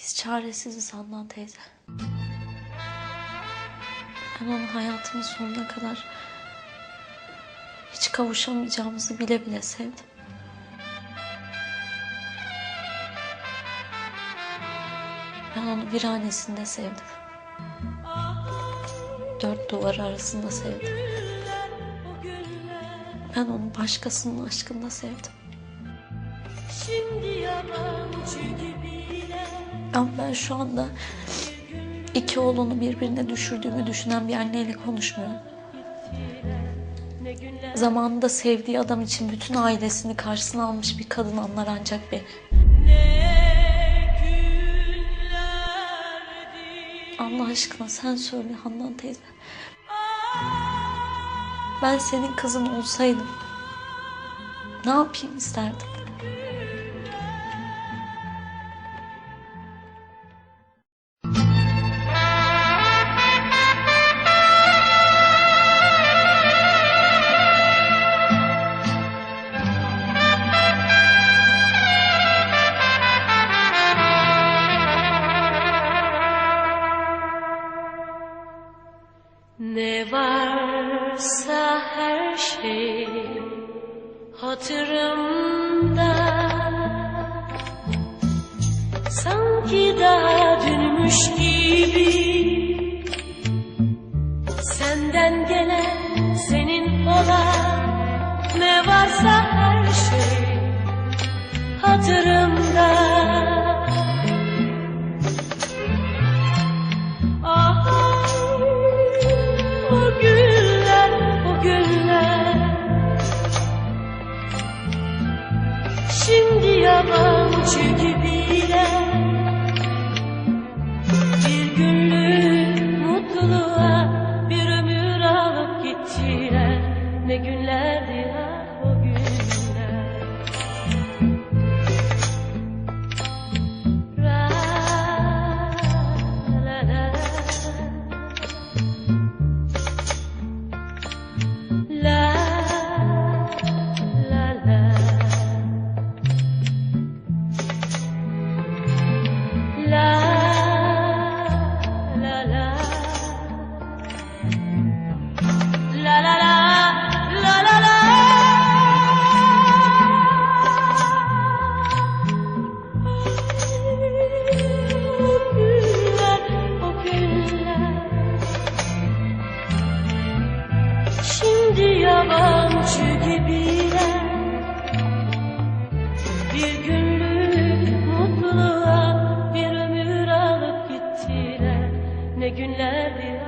Biz çaresiziz Handan teyze. Ben onu hayatımın sonuna kadar hiç kavuşamayacağımızı bile bile sevdim. Ben onu viranesinde sevdim. Dört duvar arasında sevdim. Ben onu başkasının aşkında sevdim. Şimdi yabancı gibiler Ama ben şu anda iki oğlunu birbirine düşürdüğümü düşünen bir anneyle konuşmuyorum. Zamanında sevdiği adam için bütün ailesini karşısına almış bir kadın anlar ancak beni. Allah aşkına sen söyle Handan teyze. Ben senin kızın olsaydım ne yapayım isterdim? Her şey hatırımda Sanki daha dünmüş gibi. Senden gelen senin olan Ne varsa her şey. Hatırımda Şimdi yabancı gibiler Ne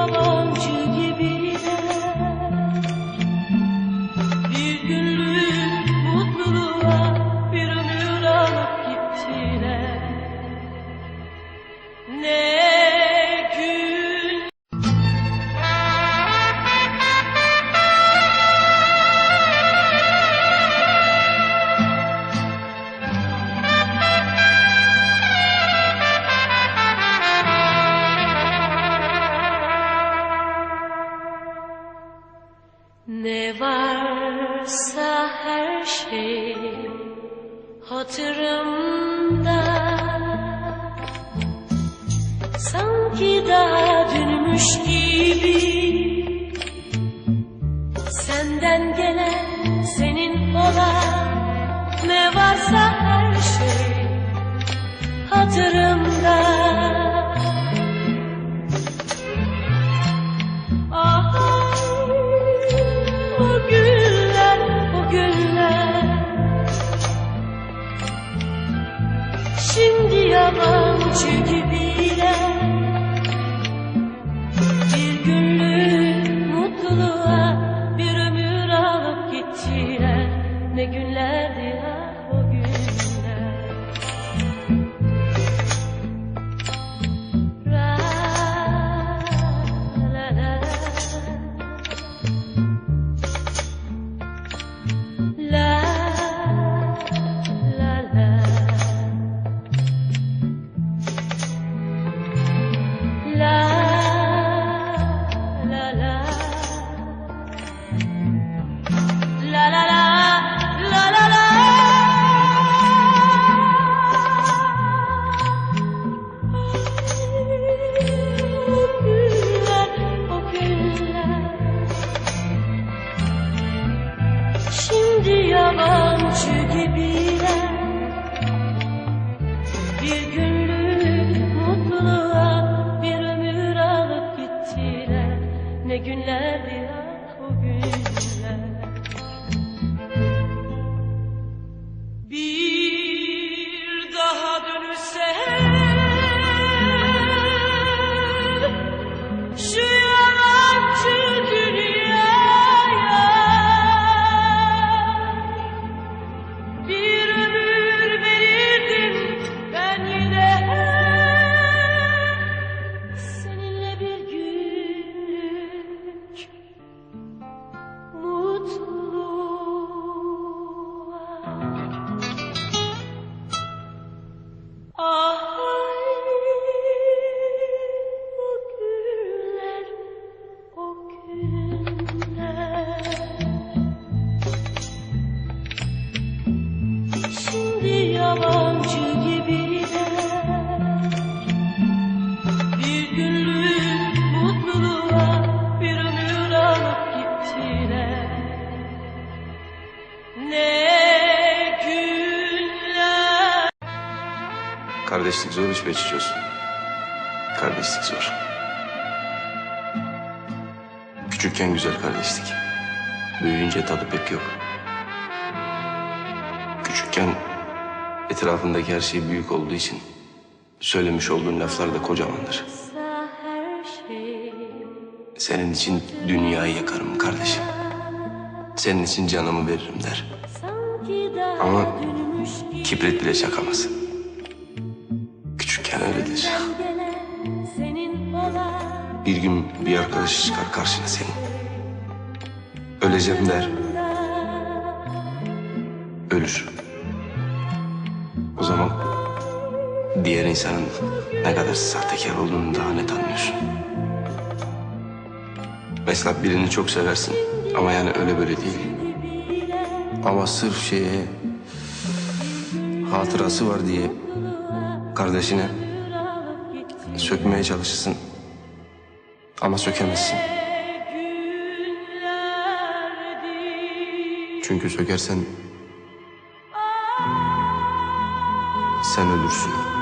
Şimdi yabancı Ne varsa her şey hatırımda. Sanki daha dünmüş gibi Kardeşlik zor iş be çiçoğuz. Kardeşlik zor. Küçükken güzel kardeşlik. Büyüyünce tadı pek yok. Küçükken etrafındaki her şey büyük olduğu için söylemiş olduğun laflar da kocamandır. Senin için dünyayı yakarım kardeşim. Senin için canımı veririm der. Ama kibrit bile çakamaz. Öyledir. Bir gün bir arkadaşı çıkar karşına senin. Öleceğim der. Ölür. O zaman diğer insanın ne kadar sahtekar olduğunu daha net anlıyorsun. Mesela birini çok seversin ama yani öyle böyle değil. Ama sırf şeye hatırası var diye kardeşine sökmeye çalışırsın ama sökemezsin. Çünkü sökersen sen ölürsün.